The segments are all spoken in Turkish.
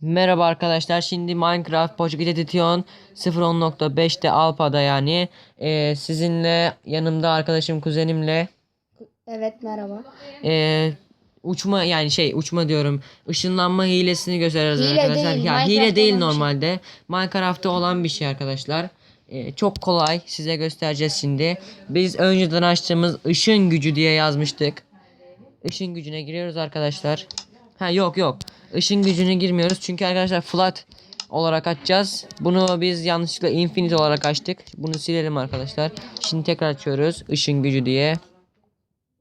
Merhaba arkadaşlar. Şimdi Minecraft Pocket Edition 0.10.5'te Alpa'da yani Ee, sizinle yanımda arkadaşım kuzenimle Evet merhaba. ee, uçma yani şey uçma diyorum ışınlanma hilesini gösteririz Hile arkadaşlar. değil, ya hile değil şey. normalde. Minecraft'ta olan bir şey arkadaşlar. Ee, çok kolay size göstereceğiz şimdi. Biz önceden açtığımız ışın gücü diye yazmıştık. Işın gücüne giriyoruz arkadaşlar. Ha yok yok. Işın gücüne girmiyoruz. Çünkü arkadaşlar flat olarak açacağız. Bunu biz yanlışlıkla infinite olarak açtık. Bunu silelim arkadaşlar. Şimdi tekrar açıyoruz. Işın gücü diye.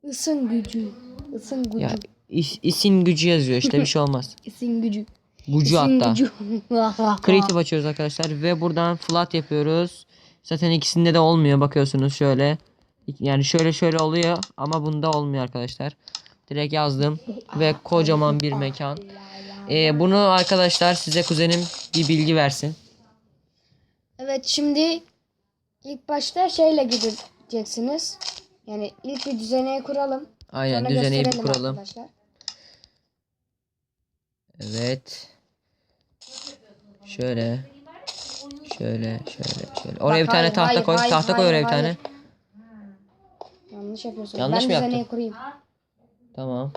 Isın gücü. Isın gücü. Ya is- isin gücü yazıyor işte bir şey olmaz. İsin gücü. Gücü İsin hatta. gücü. Creative açıyoruz arkadaşlar ve buradan flat yapıyoruz. Zaten ikisinde de olmuyor bakıyorsunuz şöyle. Yani şöyle şöyle oluyor ama bunda olmuyor arkadaşlar. Direkt yazdım ve kocaman bir mekan. Ee, bunu arkadaşlar size kuzenim bir bilgi versin. Evet şimdi ilk başta şeyle gideceksiniz. Yani ilk bir düzeneyi kuralım. Aynen Sonra düzeneyi bir kuralım. arkadaşlar. Evet. Şöyle. Şöyle şöyle şöyle. Oraya bir tane hayır, tahta hayır, koy. hayır, tahta koy hayır, oraya bir hayır. tane. Yanlış yapıyorsun. Yanlış ben mı düzeneyi yaptım? kurayım. Tamam.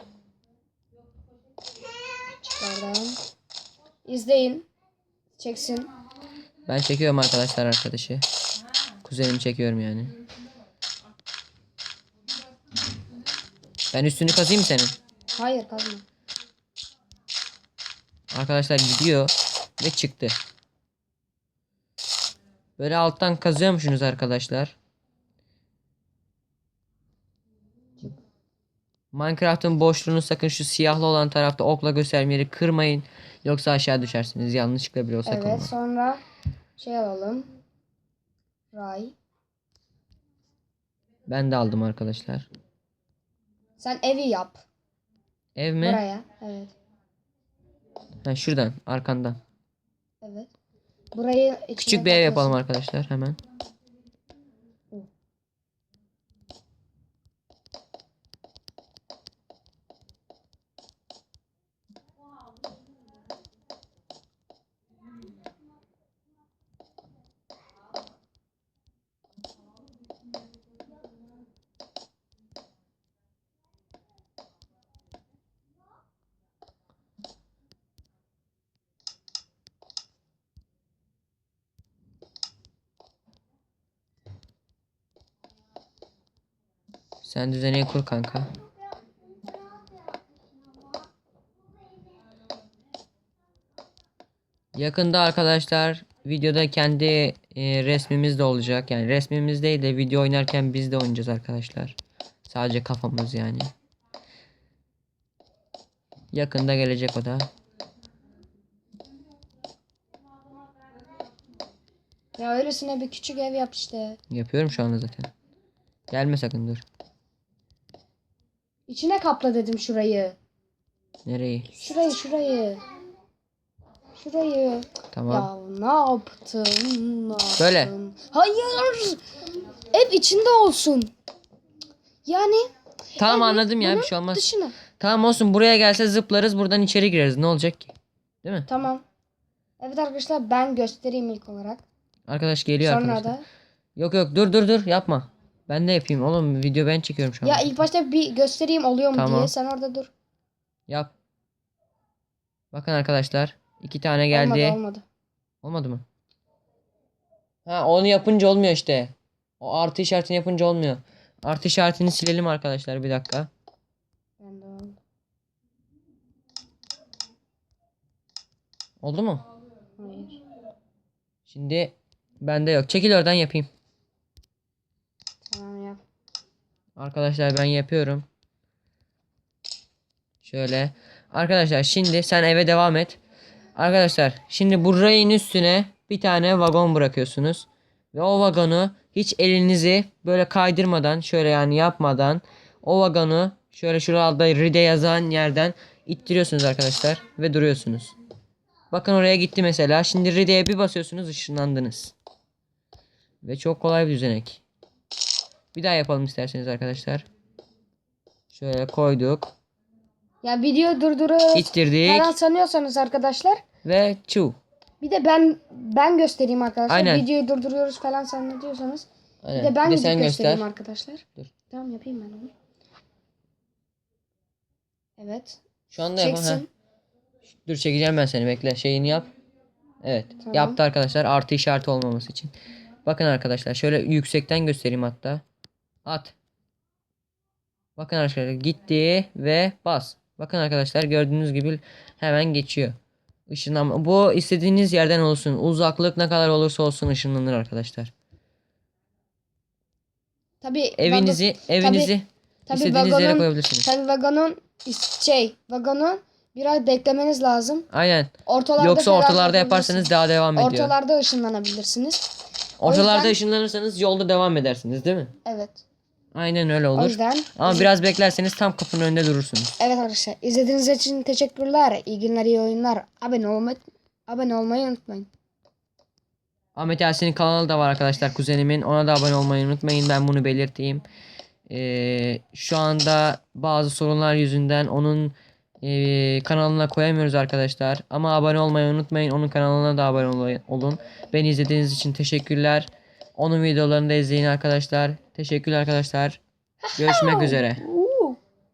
Çıkardım. İzleyin. Çeksin. Ben çekiyorum arkadaşlar arkadaşı. Kuzenimi çekiyorum yani. Ben üstünü kazıyım mı senin? Hayır kazma. Arkadaşlar gidiyor ve çıktı. Böyle alttan kazıyormuşsunuz arkadaşlar. Minecraft'ın boşluğunu sakın şu siyahlı olan tarafta okla gösterme yeri kırmayın. Yoksa aşağı düşersiniz. Yanlışlıkla bile olsa Evet sonra şey alalım. Ray. Ben de aldım arkadaşlar. Sen evi yap. Ev mi? Buraya. Evet. Ha, şuradan arkandan. Evet. Burayı Küçük bir ev yapalım arkadaşlar hemen. Sen düzeneyi kur kanka. Yakında arkadaşlar videoda kendi e, resmimiz de olacak. Yani resmimiz değil de video oynarken biz de oynayacağız arkadaşlar. Sadece kafamız yani. Yakında gelecek o da. Ya öylesine bir küçük ev yap işte. Yapıyorum şu anda zaten. Gelme sakın dur. İçine kapla dedim şurayı. Nereyi? Şurayı şurayı. Şurayı. Tamam. Ya ne yaptın? Ne yaptın? Böyle. Hayır. Ev içinde olsun. Yani Tamam anladım ya bir şey olmaz. dışına. Tamam olsun buraya gelse zıplarız buradan içeri gireriz. Ne olacak ki? Değil mi? Tamam. Evet arkadaşlar ben göstereyim ilk olarak. Arkadaş geliyor Sonra arkadaşlar. da. Yok yok dur dur dur yapma. Ben de yapayım oğlum video ben çekiyorum şu an. Ya ilk başta bir göstereyim oluyor mu Tamam. diye. Sen orada dur. Yap. Bakın arkadaşlar. iki tane geldi. Olmadı olmadı. Olmadı mı? Ha onu yapınca olmuyor işte. O artı işaretini yapınca olmuyor. Artı işaretini silelim arkadaşlar bir dakika. Ben de oldu. Oldu mu? Hayır. Şimdi bende yok. Çekil oradan yapayım. Tamam yap. Arkadaşlar ben yapıyorum. Şöyle. Arkadaşlar şimdi sen eve devam et. Arkadaşlar şimdi bu rayın üstüne bir tane vagon bırakıyorsunuz. Ve o vagonu hiç elinizi böyle kaydırmadan şöyle yani yapmadan o vagonu şöyle şurada ride yazan yerden ittiriyorsunuz arkadaşlar ve duruyorsunuz. Bakın oraya gitti mesela. Şimdi ride'ye bir basıyorsunuz ışınlandınız. Ve çok kolay bir düzenek. Bir daha yapalım isterseniz arkadaşlar. Şöyle koyduk. Ya video durdurup İttirdik falan sanıyorsanız arkadaşlar. ve çu. Bir de ben ben göstereyim arkadaşlar. Aynen. Videoyu durduruyoruz falan zannediyorsanız. Bir Aynen. de ben Bir de sen göstereyim göster. arkadaşlar. Dur. Tamam yapayım ben onu. Evet. Şu anda yapalım. Çeksin. Dur çekeceğim ben seni bekle. Şeyini yap. Evet. Tamam. Yaptı arkadaşlar. Artı işareti olmaması için. Bakın arkadaşlar şöyle yüksekten göstereyim hatta. At. Bakın arkadaşlar gitti ve bas. Bakın arkadaşlar gördüğünüz gibi hemen geçiyor. Işınlanma. Bu istediğiniz yerden olsun. Uzaklık ne kadar olursa olsun ışınlanır arkadaşlar. Tabii Evinizi evinizi tabii istediğiniz yere vagonun- koyabilirsiniz. Tabii vagonun şey vagonun biraz beklemeniz lazım. Aynen. Ortalarda Yoksa ortalarda yaparsanız daha devam ediyor. Ortalarda ışınlanabilirsiniz. Ortalarda yüzden- ışınlanırsanız yolda devam edersiniz değil mi? Evet. Aynen öyle O olur. yüzden Ama biraz beklerseniz tam kapının önünde durursunuz. evet arkadaşlar izlediğiniz için teşekkürler. İyi günler, iyi oyunlar. Abone olmayı abone olmayı unutmayın. Ahmet Yasin'in kanalı da var arkadaşlar kuzenimin. Ona da abone olmayı unutmayın. Ben bunu belirteyim. Ee, şu anda bazı sorunlar yüzünden onun ee, kanalına koyamıyoruz arkadaşlar. Ama abone olmayı unutmayın. Onun kanalına da abone olun. Beni izlediğiniz için teşekkürler. Onun videolarını da izleyin arkadaşlar. Teşekkürler arkadaşlar. Görüşmek üzere.